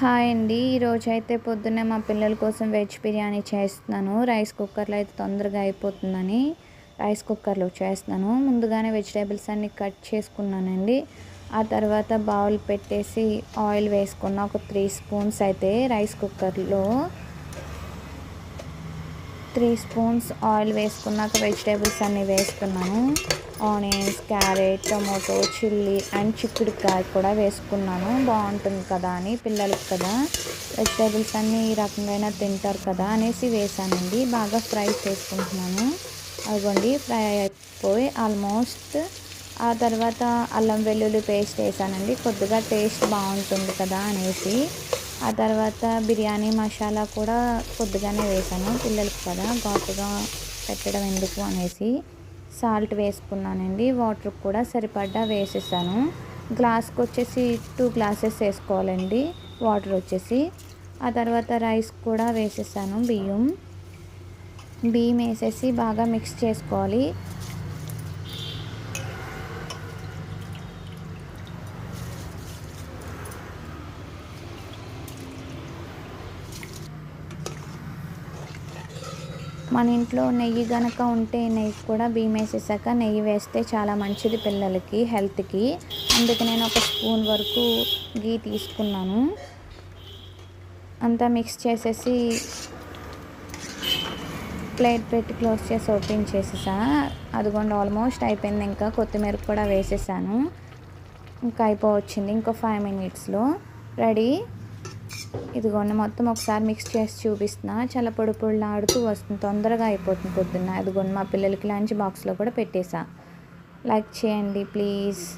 Hi అండి. ఈరోజు అయితే పొద్దున్నే మా పిల్లల కోసం వెజ్ బిర్యానీ చేస్తున్నాను. రైస్ కుక్కర్లో అయితే తొందరగా అయిపోతుందని రైస్ కుక్కర్లో చేస్తున్నాను. ముందుగానే వెజిటేబుల్స్ అన్నీ కట్ చేసుకున్నానండి. ఆ తర్వాత బౌల్ పెట్టేసి ఆయిల్ వేసుకున్న ఒక త్రీ స్పూన్స్ అయితే రైస్ కుక్కర్లో త్రీ స్పూన్స్ ఆయిల్ వేసుకున్నాక వెజిటేబుల్స్ అన్నీ వేసుకున్నాను. Onions carrot tomato chilli and చిక్కుడుకాయ కూడా వేసుకున్నాను. బాగుంటుంది కదా అని పిల్లలకి కదా. వెజిటేబుల్స్ అన్నీ ఈ రకంగా తింటారు కదా అనేసి వేసానండి. బాగా ఫ్రై చేసుకుంటున్నాను. అదిగోండి ఫ్రై అయిపోయి ఆల్మోస్ట్ ఆ తర్వాత అల్లం వెల్లుల్లి పేస్ట్ వేసానండి. కొద్దిగా టేస్ట్ బాగుంటుంది కదా అనేసి. ఆ తర్వాత బిర్యానీ మసాలా కూడా కొద్దిగానే వేసాను. పిల్లలకి కదా ఘాటుగా పెట్టడం ఎందుకు అనేసి సాల్ట్ వేసుకున్నానండి. వాటర్ కూడా సరిపడ్డా వేసేసాను. గ్లాస్కి వచ్చేసి టూ గ్లాసెస్ వేసుకోవాలండి. వాటర్ వచ్చేసి. ఆ తర్వాత రైస్ కూడా వేసేసాను బియ్యం. బియ్యం వేసేసి బాగా మిక్స్ చేసుకోవాలి. మన ఇంట్లో నెయ్యి కనుక ఉంటే నెయ్యి కూడా బియ్యం వేసేసాక నెయ్యి వేస్తే చాలా మంచిది పిల్లలకి హెల్త్కి. అందుకే నేను ఒక స్పూన్ వరకు గీ తీసుకున్నాను. అంతా మిక్స్ చేసేసి ప్లేట్ పెట్టి క్లోజ్ చేసి ఓపెన్ చేసేసా. అదిగోండి ఆల్మోస్ట్ అయిపోయింది. ఇంకా కొత్తిమీర కూడా వేసేసాను. ఇంకా అయిపోవచ్చింది. ఇంకో ఫైవ్ మినిట్స్లో. రెడీ? ఇదిగోండి మొత్తం ఒకసారి మిక్స్ చేసి చూపిస్తున్నా. చాలా పొడి పొడిలాడుతూ వస్తుంది. తొందరగా అయిపోతుంది పొద్దున్న. ఇదిగోండి మా పిల్లలకి లంచ్ బాక్స్లో కూడా పెట్టేసా. లైక్ చేయండి ప్లీజ్.